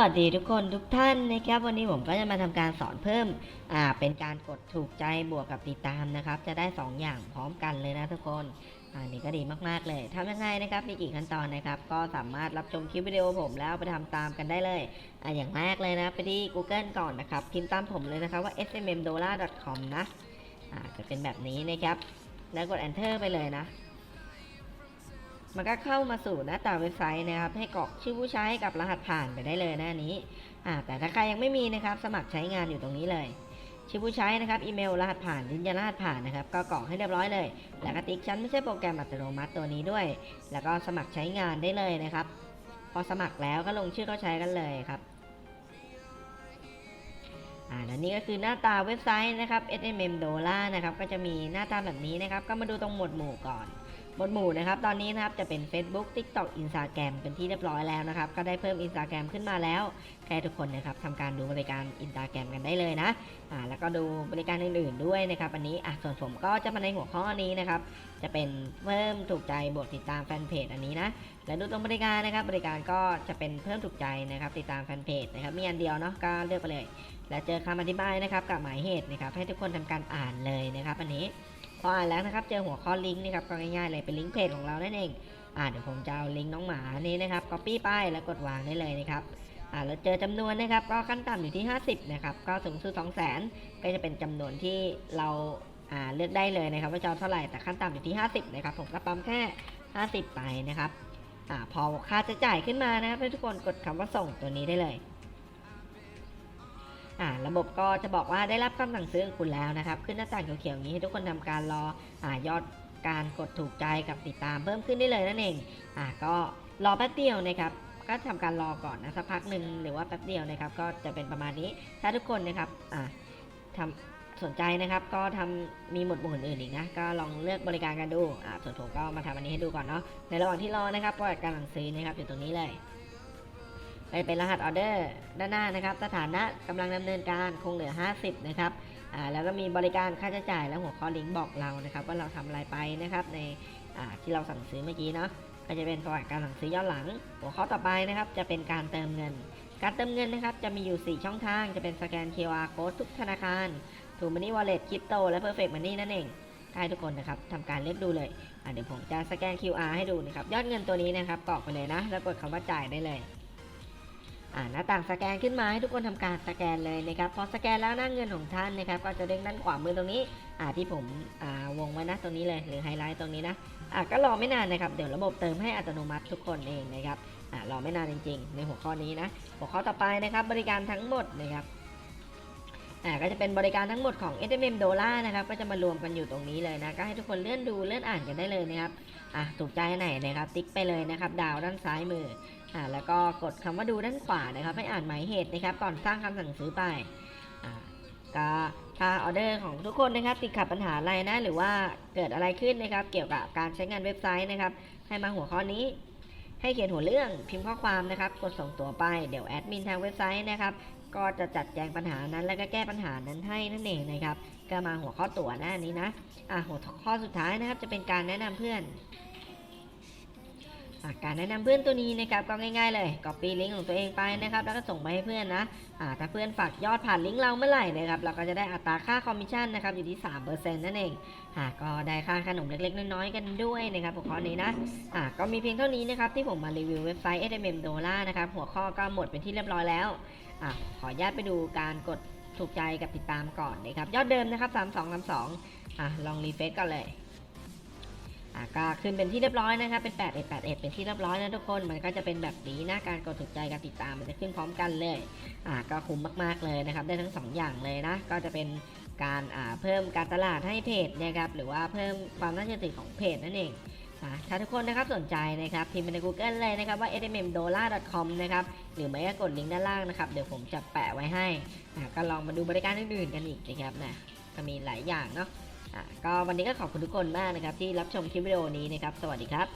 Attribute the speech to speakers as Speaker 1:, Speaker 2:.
Speaker 1: วัสดีทุกคนทุกท่านนะครับ วันนี้ผมก็จะมาทำการสอนเพิ่มอ่าเป็นการกดถูกใจบวกกับติดตามนะครับ จะได้ 2 อย่างพร้อมกันเลยนะทุกคนอันนี้ก็ดีมากๆเลยทำยังไงนะครับมีกี่ขั้นตอนนะครับ ก็สามารถรับชมคลิปวิดีโอผมแล้วไปทำตามกันได้เลยอ่าอย่างแรกเลยนะไปที่ Google ก่อนนะครับพิมพ์ตามผมเลยนะครับว่า smmdollar.com นะอ่าจะเป็นแบบนี้นะครับ แล้วกด enter ไปเลยนะ มันก็เข้ามาสู่หน้าตาเว็บไซต์นะครับ ให้กรอกชื่อผู้ใช้กับรหัสผ่านไปได้เลยหน้านี้อ่าแต่ถ้าใครยังไม่มีนะครับ สมัครใช้งานอยู่ตรงนี้เลย ชื่อผู้ใช้นะครับ อีเมล รหัสผ่านยืนยันรหัสผ่านนะครับ ก็กรอกให้เรียบร้อยเลย แล้วก็ติ๊กชั้นไม่ใช่โปรแกรมอัตโนมัติตัวนี้ด้วย แล้วก็สมัครใช้งานได้เลยนะครับ พอสมัครแล้วก็ลงชื่อเข้าใช้กันเลยครับอ่าและนี่ก็คือหน้าตาเว็บไซต์นะครับ SMM Dollar นะครับ ก็จะมีหน้าตาแบบนี้นะครับ ก็มาดูตรงหมวดหมู่ก่อน หมวดหมู่นะครับ ตอนนี้นะครับจะเป็น Facebook TikTok Instagram เป็นที่เรียบร้อยแล้วนะครับ ก็ได้เพิ่ม Instagram ขึ้นมาแล้ว ใครทุกคนนะครับทำการดูบริการ Instagram กันได้เลยนะอ่าแล้วก็ดูบริการอื่นๆด้วยนะครับ อันนี้อะส่วนผมก็จะมาในหัวข้อนี้นะครับ จะเป็นเพิ่มถูกใจบวกติดตามแฟนเพจอันนี้นะ แล้วดูตรงบริการนะครับ บริการก็จะเป็นเพิ่มถูกใจนะครับ ติดตามแฟนเพจนะครับ มีอันเดียวเนาะ ก็เลือกไปเลย แล้วเจอคำอธิบายนะครับกับหมายเหตุนะครับ ให้ทุกคนทำการอ่านเลยนะครับ อันนี้ พออ่านแล้วนะครับเจอหัวข้อลิงก์นะครับก็ง่ายๆเลยเป็นลิงก์เพจของเรานั่นเองอ่าเดี๋ยวผมจะเอาลิงก์น้องหมานี้นะครับ copy ไปแล้วกดวางได้เลยนะครับอ่าแล้วเจอจำนวนนะครับก็ขั้นต่ำอยู่ที่ 50นะครับก็สูงสุด2 0 0 0 0 0ก็จะเป็นจำนวนที่เราอ่าเลือกได้เลยนะครับว่าจะเท่าไหร่แต่ขั้นต่ำอยู่ที่ 50นะครับผมก็ปั๊มแค่ 50 ไปนะครับอ่าพอค่าจะจ่ายขึ้นมานะครับทุกคนกดคำว่าส่งตัวนี้ได้เลย อ่าระบบก็จะบอกว่าได้รับคำสั่งซื้อของคุณแล้วนะครับ ขึ้นหน้าต่างเขียวๆนี้ให้ทุกคนทำการรออ่ายอดการกดถูกใจกับติดตามเพิ่มขึ้นได้เลยนั่นเองอ่าก็รอแป๊บเดียวนะครับก็ทำการรอก่อนนะสักพักหนึ่งหรือว่าแป๊บเดียวนะครับ ก็จะเป็นประมาณนี้ถ้าทุกคนนะครับอ่าทำสนใจนะครับ ก็ทำมีหมวดหมู่อื่นอีกนะก็ลองเลือกบริการกันดูอ่าส่วนผมก็มาทำอันนี้ให้ดูก่อนเนาะในระหว่างที่รอนะครับปล่อยการสั่งซื้อนะครับอยู่ตรงนี้เลย ไปเป็นรหัสออเดอร์ด้านหน้านะครับ สถานะกำลังดำเนินการคงเหลือ 50 นะครับอ่าแล้วก็มีบริการค่าใช้จ่ายและหัวข้อลิงก์บอกเรานะครับ ว่าเราทำอะไรไปนะครับในอ่าที่เราสั่งซื้อเมื่อกี้เนาะก็จะเป็นประวัติการสั่งซื้อย้อนหลัง หัวข้อต่อไปนะครับจะเป็นการเติมเงิน การเติมเงินนะครับจะมีอยู่ 4 ช่องทาง จะเป็นสแกน QR code ทุกธนาคาร t ู Money Wallet คริปโตและ Perfect Money นั่นเองให้ทุกคนนะครับทำการเลือกดูเลยเดี๋ยวผมจะสแกน QR ให้ดูนะครับยอดเงินตัวนี้นะครับกรอกไปเลยนะ แล้วกดคำว่าจ่ายได้เลย หน้าต่างสแกนขึ้นมาให้ทุกคนทำการสแกนเลยนะครับพอสแกนแล้วหน้าเงินของท่านนะครับ ก็จะเด้งด้านขวามือตรงนี้อ่าที่ผมอ่าวงไว้นะตรงนี้เลยหรือไฮไลท์ตรงนี้นะอ่าก็รอไม่นานนะครับเดี๋ยวระบบเติมให้อัตโนมัติทุกคนเองนะครับอ่ารอไม่นานจริง ๆ ในหัวข้อนี้นะหัวข้อต่อไปนะครับบริการทั้งหมดนะครับอ่าก็จะเป็นบริการทั้งหมดของ SMM Dollar นะครับก็จะมารวมกันอยู่ตรงนี้เลยนะก็ให้ทุกคนเลื่อนดูเลื่อนอ่านกันได้เลยนะครับอะถูกใจไหนนะครับติ๊กไปเลยนะครับดาวด้านซ้ายมืออ่าแล้วก็กดคำว่าดูด้านขวานะครับให้อ่านหมายเหตุนะครับ ก่อนสร้างคำสั่งซื้อไปอ่าก็ถ้าออเดอร์ของทุกคนนะครับติดขัดปัญหาอะไรนะ หรือว่าเกิดอะไรขึ้นนะครับ เกี่ยวกับการใช้งานเว็บไซต์นะครับ ให้มาหัวข้อนี้ ให้เขียนหัวเรื่องพิมพ์ข้อความนะครับ กดส่งตัวไปเดี๋ยวแอดมินทางเว็บไซต์นะครับก็จะจัดแจงปัญหานั้นแล้วก็แก้ปัญหานั้นให้นั่นเองนะครับ ก็มาหัวข้อตัวหน้านี้นะอ่าหัวข้อสุดท้ายนะครับ จะเป็นการแนะนำเพื่อน การแนะนำเพื่อนตัวนี้นะครับก็ง่ายๆเลย copy ลิงก์ของตัวเองไปนะครับแล้วก็ส่งไปให้เพื่อนนะอ่าถ้าเพื่อนฝากยอดผ่านลิงก์เราเมื่อไหร่นะครับเราก็จะได้อัตราค่าคอมมิชชั่นนะครับอยู่ที่3%นั่นเองอ่าก็ได้ค่าขนมเล็กๆ น้อยๆกันด้วยนะครับหัวข้อนี้นะอ่าก็มีเพียงเท่านี้นะครับที่ผมมารีวิวเว็บไซต์ SMM Dollar นะครับหัวข้อก็หมดเป็นที่เรียบร้อยแล้วอ่าขออนุญาตไปดูการกดถูกใจกับติดตามก่อนนะครับยอดเดิมนะครับ 3232อ่าลองรีเฟซก่อนเลย อะก็ขึ้นเป็นที่เรียบร้อยนะครับ เป็น 8 1 8 1 เป็นที่เรียบร้อยนะทุกคน มันก็จะเป็นแบบนี้นะการกดถูกใจกับติดตามมันจะขึ้นพร้อมกันเลย อะก็คุ้มมากๆเลยนะครับ ได้ทั้ง 2 อย่างเลยนะ ก็จะเป็นการอ่าเพิ่มการตลาดให้เพจนะครับ หรือว่าเพิ่มความน่าเชื่อถือของเพจนั่นเองถ้าทุกคนนะครับสนใจนะครับพิมพ์ไปใน Google เลยนะครับว่า smmdollar.com นะครับหรือไม่ก็กดลิงก์ด้านล่างนะครับเดี๋ยวผมจะแปะไว้ให้อะก็ลองมาดูบริการอื่นๆกันอีกนะครับนะก็มีหลายอย่างเนาะ ก็วันนี้ก็ขอบคุณทุกคนมากนะครับที่รับชมคลิปวิดีโอนี้นะครับ สวัสดีครับ